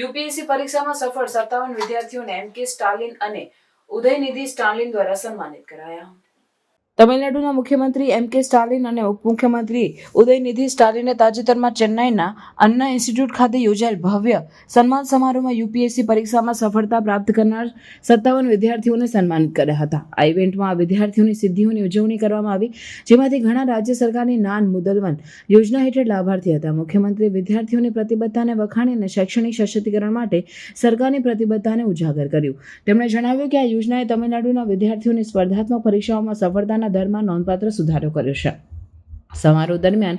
UPSC પરીક્ષામાં સફળ સત્તાવન વિદ્યાર્થીઓને એમ કે સ્ટાલિન અને ઉદયનિધિ સ્ટાલિન દ્વારા સન્માનિત કરાયા. તમિલનાડુના મુખ્યમંત્રી એમ કે સ્ટાલિન અને ઉપમુખ્યમંત્રી ઉદયનિધિ સ્ટાલિને તાજેતરમાં ચેન્નાઈના અન્ના ઇન્સ્ટિટ્યૂટ ખાતે યોજાયેલ ભવ્ય સન્માન સમારોહમાં યુપીએસસી પરીક્ષામાં સફળતા પ્રાપ્ત કરનાર સત્તાવન વિદ્યાર્થીઓને સન્માનિત કર્યા હતા. આ ઇવેન્ટમાં આ વિદ્યાર્થીઓની સિદ્ધિઓની ઉજવણી કરવામાં આવી, જેમાંથી ઘણા રાજ્ય સરકારની નાન મુદલવન યોજના હેઠળ લાભાર્થી હતા. મુખ્યમંત્રીએ વિદ્યાર્થીઓની પ્રતિબદ્ધતાને વખાણી અને શૈક્ષણિક સશક્તિકરણ માટે સરકારની પ્રતિબદ્ધતાને ઉજાગર કર્યું. તેમણે જણાવ્યું કે આ યોજનાએ તમિલનાડુના વિદ્યાર્થીઓની સ્પર્ધાત્મક પરીક્ષાઓમાં સફળતાના દરમાં નોંધપાત્ર સુધારો કર્યો છે. સમારોહ દરમિયાન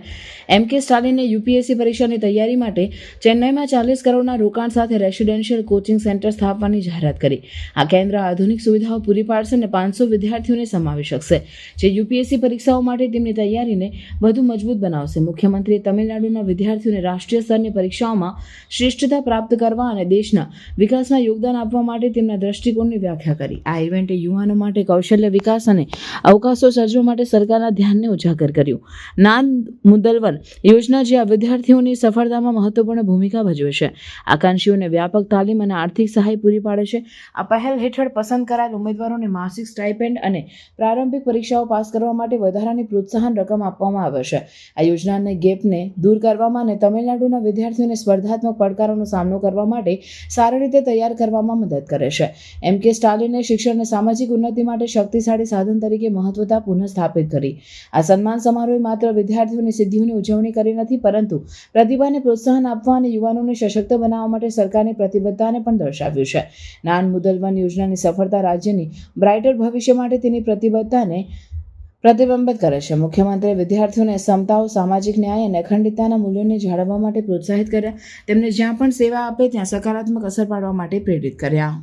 એમ કે સ્ટાલિને યુપીએસસી પરીક્ષાની તૈયારી માટે ચેન્નાઈમાં ચાલીસ કરોડના રોકાણ સાથે રેસિડેન્શિયલ કોચિંગ સેન્ટર સ્થાપવાની જાહેરાત કરી. આ કેન્દ્ર આધુનિક સુવિધાઓ પૂરી પાડશે અને પાંચસો વિદ્યાર્થીઓને સમાવી શકશે, જે યુપીએસસી પરીક્ષાઓ માટે તેમની તૈયારીને વધુ મજબૂત બનાવશે. મુખ્યમંત્રીએ તમિલનાડુના વિદ્યાર્થીઓને રાષ્ટ્રીય સ્તરની પરીક્ષાઓમાં શ્રેષ્ઠતા પ્રાપ્ત કરવા અને દેશના વિકાસમાં યોગદાન આપવા માટે તેમના દ્રષ્ટિકોણની વ્યાખ્યા કરી. આ ઇવેન્ટે યુવાનો માટે કૌશલ્ય વિકાસ અને અવકાશો સર્જવા માટે સરકારના ધ્યાનને ઉજાગર કર્યું. નાન મુદલવન યોજના જે આ વિદ્યાર્થીઓની સફળતામાં મહત્વપૂર્ણ ભૂમિકા ભજવે છે. આકાંક્ષીઓને વ્યાપક તાલીમ અને આર્થિક સહાય પૂરી પાડે છે. આ પહેલ હેઠળ પસંદ કરાયેલ ઉમેદવારોને માસિક સ્ટાઇપેન્ડ અને પ્રારંભિક પરીક્ષાઓ પાસ કરવા માટે વધારાની પ્રોત્સાહન રકમ આપવામાં આવે છે. આ યોજનાને ગેપને દૂર કરવામાં અને તમિલનાડુના વિદ્યાર્થીઓને સ્પર્ધાત્મક પડકારોનો સામનો કરવા માટે સારી રીતે તૈયાર કરવામાં મદદ કરે છે. એમ કે સ્ટાલિને શિક્ષણને સામાજિક ઉન્નતિ માટે શક્તિશાળી સાધન તરીકે મહત્વતા પુનઃસ્થાપિત કરી. આ સન્માન સમારોહે માત્ર વિદ્યાર્થીઓની સિદ્ધિઓની ઉજવણી કરી નથી, પરંતુ પ્રતિભાને પ્રોત્સાહન આપવા અને યુવાનોને સશક્ત બનાવવા માટે સરકારની પ્રતિબદ્ધતાને પણ દર્શાવ્યું છે. નાન મુદલવન યોજનાની સફળતા રાજ્યની બ્રાઇટર ભવિષ્ય માટે તેની પ્રતિબદ્ધતાને પ્રતિબિંબિત કરે છે. મુખ્યમંત્રીએ વિદ્યાર્થીઓને સમતાઓ સામાજિક ન્યાય અને અખંડિતતાના મૂલ્યોને જાળવવા માટે પ્રોત્સાહિત કર્યા. તેમને જ્યાં પણ સેવા આપે, ત્યાં સકારાત્મક અસર પાડવા માટે પ્રેરિત કર્યા.